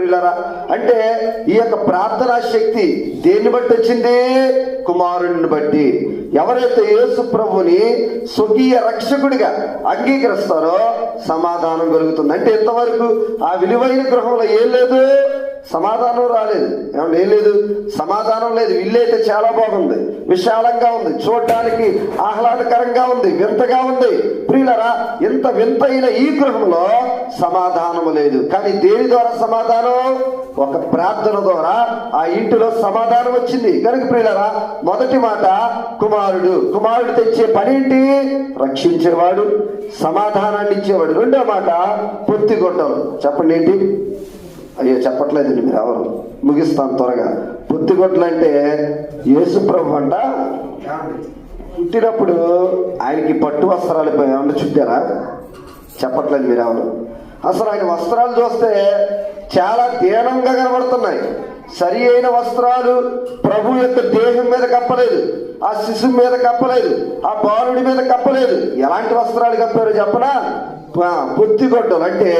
అంటే ఈ యొక్క ప్రార్థనా శక్తి దేన్ని బట్టి వచ్చింది? కుమారుడిని బట్టి. ఎవరైతే యేసు ప్రభుని స్వకీయ రక్షకుడిగా అంగీకరిస్తారో సమాధానం కలుగుతుంది. అంటే ఇంతవరకు ఆ విలువైన గృహంలో ఏం లేదు? సమాధానం రాలేదు. ఏమన్నా ఏం లేదు? సమాధానం లేదు. ఇల్లు అయితే చాలా బాగుంది. విశాలంగా ఉంది. చూడడానికి ఆహ్లాదకరంగా ఉంది. వింతగా ఉంది. ప్రియులరా ఇంత వింతైన ఈ గృహంలో సమాధానము లేదు. కానీ దేని ద్వారా సమాధానం? ఒక ప్రార్థన ద్వారా ఆ ఇంటిలో సమాధానం వచ్చింది. కనుక ప్రియులరా మొదటి మాట కుమారుడు. కుమారుడు తెచ్చే పని ఏంటి? రక్షించేవాడు సమాధానాన్ని ఇచ్చేవాడు. రెండో మాట పొత్తిగొట్టలు చెప్పండి ఏంటి? అయ్యో చెప్పట్లేదండి మీరు ఎవరు? ముగిస్తాను త్వరగా. పొత్తిగొడ్లు అంటే యేసుప్రభు అంట? పుట్టినప్పుడు ఆయనకి పట్టు వస్త్రాలు ఏమన్నా చుట్టారా? చెప్పట్లేదు మీరు ఎవరు? అసలు ఆయన వస్త్రాలు చూస్తే చాలా దీనంగా కనబడుతున్నాయి. సరి అయిన వస్త్రాలు ప్రభు యొక్క దేహం మీద కప్పలేదు ఆ శిశువు మీద కప్పలేదు ఆ బాలుడి మీద కప్పలేదు. ఎలాంటి వస్త్రాలు కప్పారు చెప్పనా? పొత్తిగొడ్డలు అంటే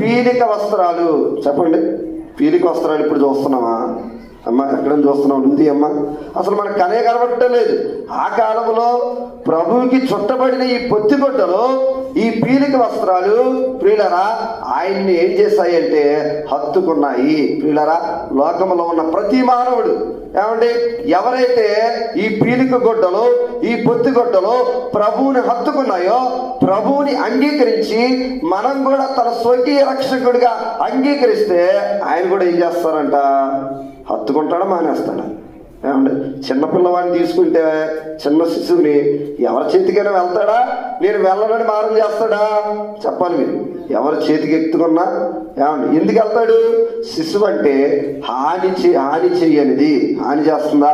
పీలిక వస్త్రాలు. చెప్పండి పీలిక వస్త్రాలు ఇప్పుడు చూస్తున్నామా అమ్మ ఎక్కడ చూస్తున్నావు? నువ్వు అమ్మ. అసలు మనకు కనే కనబడటం లేదు. ఆ కాలంలో ప్రభువుకి చుట్టబడిన ఈ పొత్తిగొడ్డలు ఈ పీలిక వస్త్రాలు ప్రియులరా ఆయన్ని ఏం చేశాయంటే హత్తుకున్నాయి. ప్రియులరా లోకంలో ఉన్న ప్రతి మానవుడు ఏమండి? ఎవరైతే ఈ పీలిక గొడ్డలు ఈ పొత్తి గొడ్డలు ప్రభువుని హత్తుకున్నాయో ప్రభువుని అంగీకరించి మనం కూడా తన స్వకీయ రక్షకుడిగా అంగీకరిస్తే ఆయన కూడా ఏం చేస్తారంట? హత్తుకుంటాడో మానేస్తాడు? ఏమండి చిన్నపిల్లవాడిని తీసుకుంటే చిన్న శిశువుని ఎవరి చేతికైనా వెళ్తాడా? నేను వెళ్ళడని మారం చేస్తాడా? చెప్పాలి మీరు. ఎవరి చేతికి ఎత్తుకున్నా? ఏమండి ఎందుకు వెళ్తాడు? శిశువు అంటే హాని చే హాని చేయనిది హాని చేస్తుందా?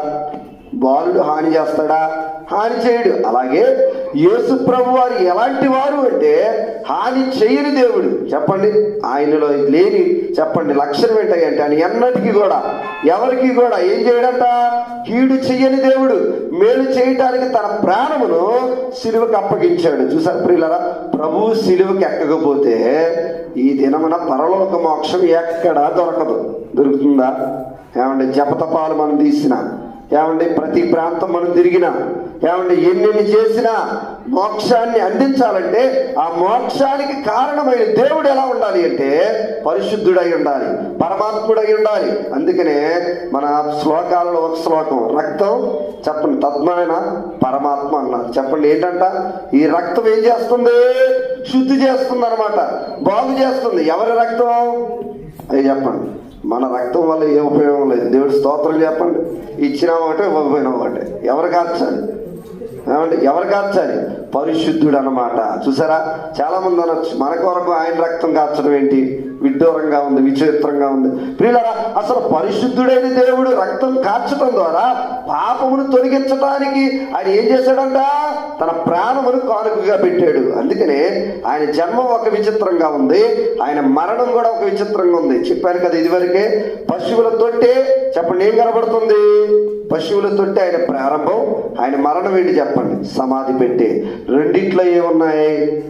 బాలుడు హాని చేస్తాడా? హాని చేయడు. అలాగే యేసు ప్రభు వారు ఎలాంటి వారు అంటే హాని చేయని దేవుడు. చెప్పండి. ఆయనలో లేని చెప్పండి. లక్షణం ఏంటంటే ఆయన ఎన్నటికీ కూడా ఎవరికి కూడా ఏం చేయడంట? కీడు చెయ్యని దేవుడు. మేలు చేయటానికి తన ప్రాణమును సిలువకి అప్పగించాడు. చూసారు ప్రియులరా? ప్రభు సిలువకి ఎక్కకపోతే ఈ దినమున పరలోక మోక్షం ఎక్కడా దొరకదు. దొరుకుతుందా? ఏమంటే జపతపాలు మనం తీసినా. ఏమండి ప్రతి ప్రాంతం మనం తిరిగినా ఏమండి ఎన్నెన్ని చేసినా మోక్షాన్ని అందించాలంటే ఆ మోక్షానికి కారణమైన దేవుడు ఎలా ఉండాలి అంటే పరిశుద్ధుడై ఉండాలి పరమాత్ముడై ఉండాలి. అందుకనే మన శ్లోకాలలో ఒక శ్లోకం రక్తం చెప్పండి తద్మైన పరమాత్మ అన్నారు. చెప్పండి ఏంటంట? ఈ రక్తం ఏం చేస్తుంది? శుద్ధి చేస్తుంది అనమాట బాగు చేస్తుంది. ఎవరి రక్తం? అది చెప్పండి. మన రక్తం వల్ల ఏ ఉపయోగం లేదు. దేవుడు స్తోత్రం చెప్పండి. ఇచ్చినా ఒకటే ఇవ్వకపోయినా ఒకటే. ఎవరు కార్చాలి ఏమంటే ఎవరు కార్చాలి పరిశుద్ధుడు అనమాట చూసారా? చాలా మంది అనొచ్చు. మన కొరకు ఆయన రక్తం కాచడం ఏంటి? విడ్డూరంగా ఉంది విచిత్రంగా ఉంది. ప్రియులరా అసలు పరిశుద్ధుడైన దేవుడు రక్తం కాచడం ద్వారా పాపమును తొలగించడానికి ఆయన ఏం చేశాడంట? తన ప్రాణమును కానుకగా పెట్టాడు. అందుకనే ఆయన జన్మ ఒక విచిత్రంగా ఉంది. ఆయన మరణం కూడా ఒక విచిత్రంగా ఉంది. చెప్పాను కదా ఇదివరకే పశువుల తొట్టే చెప్పండి ఏం కనబడుతుంది? పశువుల తొట్టి ఆయన ప్రారంభం. ఆయన మరణం ఏంటి చెప్పండి. సమాధి పెట్టే రెండిట్లో ఏమున్నాయి?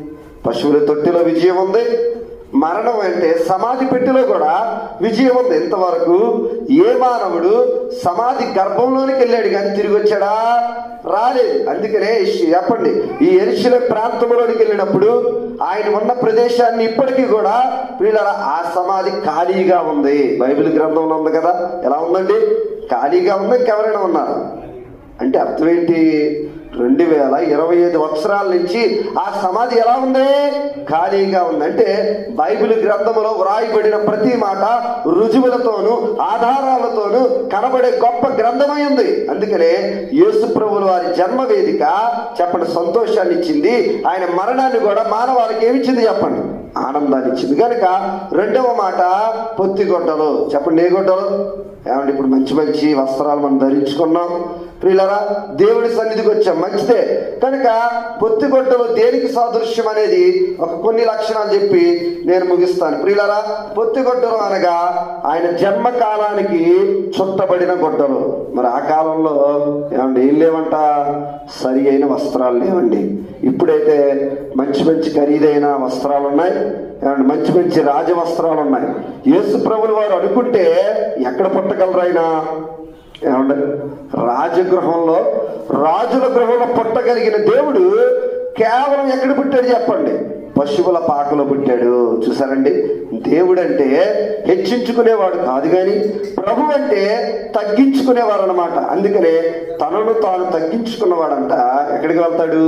పశువుల తొట్టిలో విజయం ఉంది. మరణం అంటే సమాధి పెట్టిలో కూడా విజయం ఉంది. ఇంతవరకు ఏ మానవుడు సమాధి గర్భంలోనికి వెళ్ళాడు కానీ తిరిగి వచ్చాడా? రాలేదు. అందుకనే చెప్పండి. ఈ ఎరిశిల ప్రాంతంలోనికి వెళ్ళినప్పుడు ఆయన ఉన్న ప్రదేశాన్ని ఇప్పటికీ కూడా వీళ్ళ ఆ సమాధి ఖాళీగా ఉంది. బైబిల్ గ్రంథంలో ఉంది కదా. ఎలా ఉందండి? ఖాళీగా ఉంది ఇంకెవరైనా ఉన్నారు? అంటే అర్థం ఏంటి రెండు వేల ఇరవై ఐదు సంవత్సరాల నుంచి ఆ సమాధి ఎలా ఉంది? ఖాళీగా ఉంది. అంటే బైబిల్ గ్రంథములో వ్రాయబడిన ప్రతి మాట రుజువులతోనూ ఆధారాలతోనూ కనబడే గొప్ప గ్రంథమై ఉంది. అందుకనే యేసు ప్రభుల వారి జన్మ వేదిక చెప్పండి సంతోషాన్ని ఇచ్చింది. ఆయన మరణాన్ని కూడా మానవాళికి ఏమిచ్చింది చెప్పండి? ఆనందాన్ని ఇచ్చింది. కనుక రెండవ మాట పొత్తిగొడ్డలు. చెప్పండి ఏ గొడ్డలు? ఏమంటే ఇప్పుడు మంచి మంచి వస్త్రాలు మనం ధరించుకున్నాం. ప్రియులరా దేవుడి సన్నిధికి వచ్చాం. మంచిదే. కనుక పొత్తిగొడ్డలు దేనికి సాదృశ్యం అనేది ఒక కొన్ని లక్షణాలు చెప్పి నేను ముగిస్తాను. ప్రియులరా పొత్తిగొడ్డలు అనగా ఆయన జన్మ కాలానికి చుట్టబడిన గొడ్డలు. మరి ఆ కాలంలో ఏమండి ఏం లేవంట? సరి అయిన వస్త్రాలు లేవండి. ఇప్పుడైతే మంచి మంచి ఖరీదైన వస్త్రాలు ఉన్నాయి. ఏమంటే మంచి మంచి రాజవస్త్రాలు ఉన్నాయి. యేసు ప్రభులు వారు అనుకుంటే ఎక్కడ పుట్టగలరు ఏమంటే రాజగృహంలో. రాజుల గృహంలో పుట్టగలిగిన దేవుడు కేవలం ఎక్కడ పుట్టాడు చెప్పండి? పశువుల పాకలో పుట్టాడు. చూసారండి దేవుడు అంటే హెచ్చించుకునేవాడు కాదు కానీ ప్రభు అంటే తగ్గించుకునేవాడు అనమాట అందుకనే తనను తాను తగ్గించుకున్నవాడంట. ఎక్కడికి వెళ్తాడు?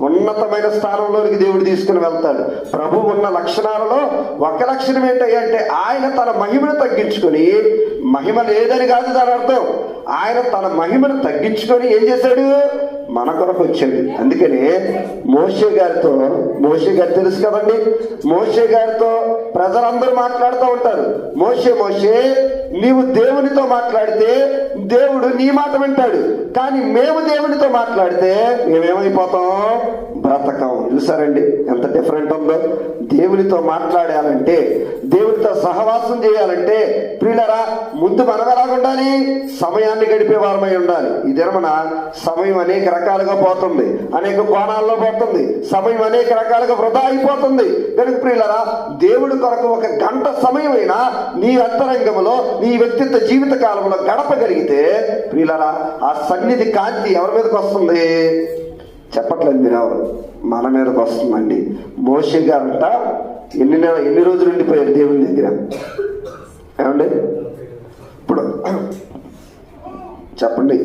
ఉన్నతమైన స్థానంలోనికి దేవుడు తీసుకుని వెళ్తాడు. ప్రభు ఉన్న లక్షణాలలో ఒక లక్షణం ఏంటంటే ఆయన తన మహిమను తగ్గించుకొని మహిమ లేదని కాదు దాని అర్థం. ఆయన తన మహిమను తగ్గించుకొని ఏం చేశాడు? మన కొరకు వచ్చాడు. అందుకని మోషే గారితో మోషే గారు తెలుసు కదండి? మోషే గారితో ప్రజలందరూ మాట్లాడుతూ ఉంటారు. మోషే మోషే నీవు దేవునితో మాట్లాడితే దేవుడు నీ మాట వింటాడు. కానీ మేము దేవునితో మాట్లాడితే మేమేమైపోతాం? బ్రతకం. చూసారండి? ఎంత డిఫరెంట్ ఉందో. దేవునితో మాట్లాడాలంటే దేవునితో సహవాసం చేయాలంటే ప్రియులరా ముందు మనం ఉండాలి? సమయాన్ని గడిపే వారమై ఉండాలి. ఇదేమన సమయం అనేక రకాలుగా పోతుంది. అనేక కోణాల్లో పోతుంది. సమయం అనేక రకాలుగా వృధా అయిపోతుంది. కనుక ప్రియులరా దేవుడి కొరకు ఒక గంట సమయమైనా నీ అంతరంగంలో నీ వ్యక్తిత్వ జీవిత కాలంలో గడపగలిగితే ప్రియులరా ఆ సన్నిధి కాంతి ఎవరి మీదకి వస్తుంది? చెప్పట్లేదు మీరు ఎవరు? మన మీదకి వస్తుందండి. మోషే గారంట ఎన్ని ఎన్ని రోజులు ఉండిపోయారు దేవుని దగ్గర? ఏమండి? ఇప్పుడు చెప్పండి.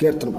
కీర్తన.